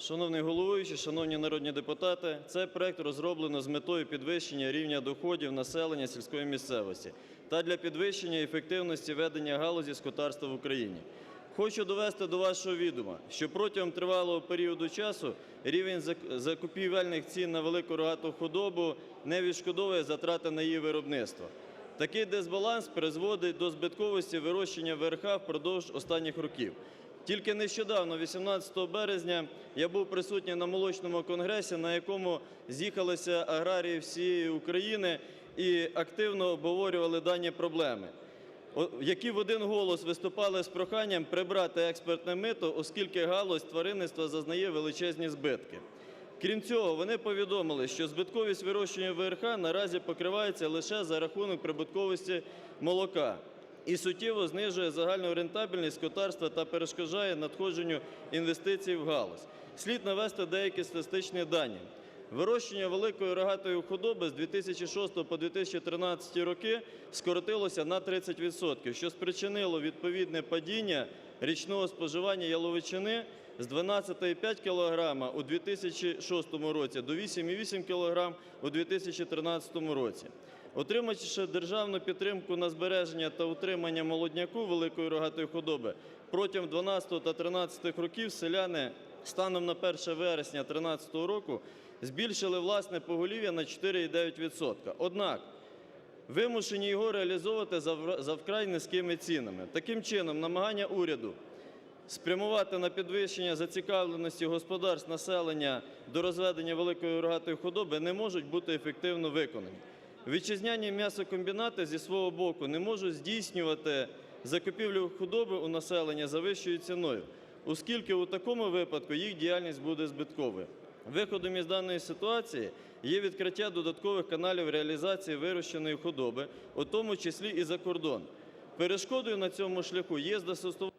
Шановний головуючий, шановні народні депутати, цей проект розроблено з метою підвищення рівня доходів населення сільської місцевості та для підвищення ефективності ведення галузі скотарства в Україні. Хочу довести до вашого відома, що протягом тривалого періоду часу рівень закупівельних цін на велику рогату худобу не відшкодовує затрати на її виробництво. Такий дисбаланс призводить до збитковості вирощення ВРХ впродовж останніх років. Тільки нещодавно, 18 березня, я був присутній на молочному конгресі, на якому з'їхалися аграрії всієї України і активно обговорювали дані проблеми, які в один голос виступали з проханням прибрати експертне мито, оскільки галузь тваринництва зазнає величезні збитки. Крім цього, вони повідомили, що збитковість вирощування ВРХ наразі покривається лише за рахунок прибутковості молока і суттєво знижує загальну рентабельність скотарства та перешкоджає надходженню інвестицій в галузь. Слід навести деякі статистичні дані. Вирощення великої рогатої худоби з 2006 по 2013 роки скоротилося на 30%, що спричинило відповідне падіння річного споживання яловичини з 12,5 кг у 2006 році до 8,8 кг у 2013 році. Отримавши державну підтримку на збереження та утримання молодняку великої рогатої худоби, протягом 12 та 13 років селяни станом на 1 вересня 2013 року збільшили власне поголів'я на 4,9%. Однак вимушені його реалізовувати за вкрай низькими цінами. Таким чином, намагання уряду спрямувати на підвищення зацікавленості господарств населення до розведення великої рогатої худоби не можуть бути ефективно виконані. Вітчизняні м'ясокомбінати зі свого боку не можуть здійснювати закупівлю худоби у населення за вищою ціною, оскільки у такому випадку їх діяльність буде збитковою. Виходом із даної ситуації є відкриття додаткових каналів реалізації вирощеної худоби, у тому числі і за кордон. Перешкодою на цьому шляху є застосування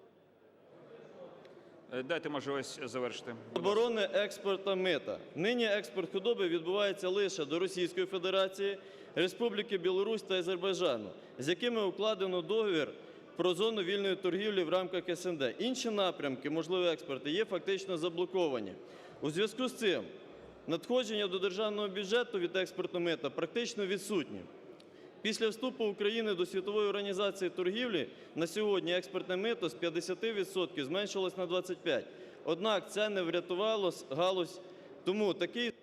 Дайте можливість завершити. Заборони експорту мита. Нині експорт худоби відбувається лише до Російської Федерації, Республіки Білорусь та Азербайджану, з якими укладено договір про зону вільної торгівлі в рамках СНД. Інші напрямки можливого експорту є фактично заблоковані. У зв'язку з цим надходження до державного бюджету від експорту мита практично відсутні. Після вступу України до Світової організації торгівлі на сьогодні експортне мито з 50% зменшилось на 25%. Однак це не врятувало галузь. Тому такий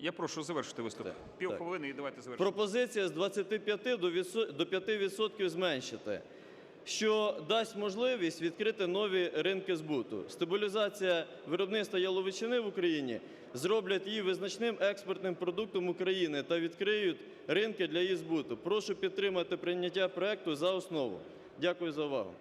Я прошу завершити виступ. Півхвилини і давайте завершимо. пропозиція з 25 до відсо- до 5% зменшити, що дасть можливість відкрити нові ринки збуту. Стабілізація виробництва яловичини в Україні зроблять її визначним експортним продуктом України та відкриють ринки для її збуту. Прошу підтримати прийняття проекту за основу. Дякую за увагу.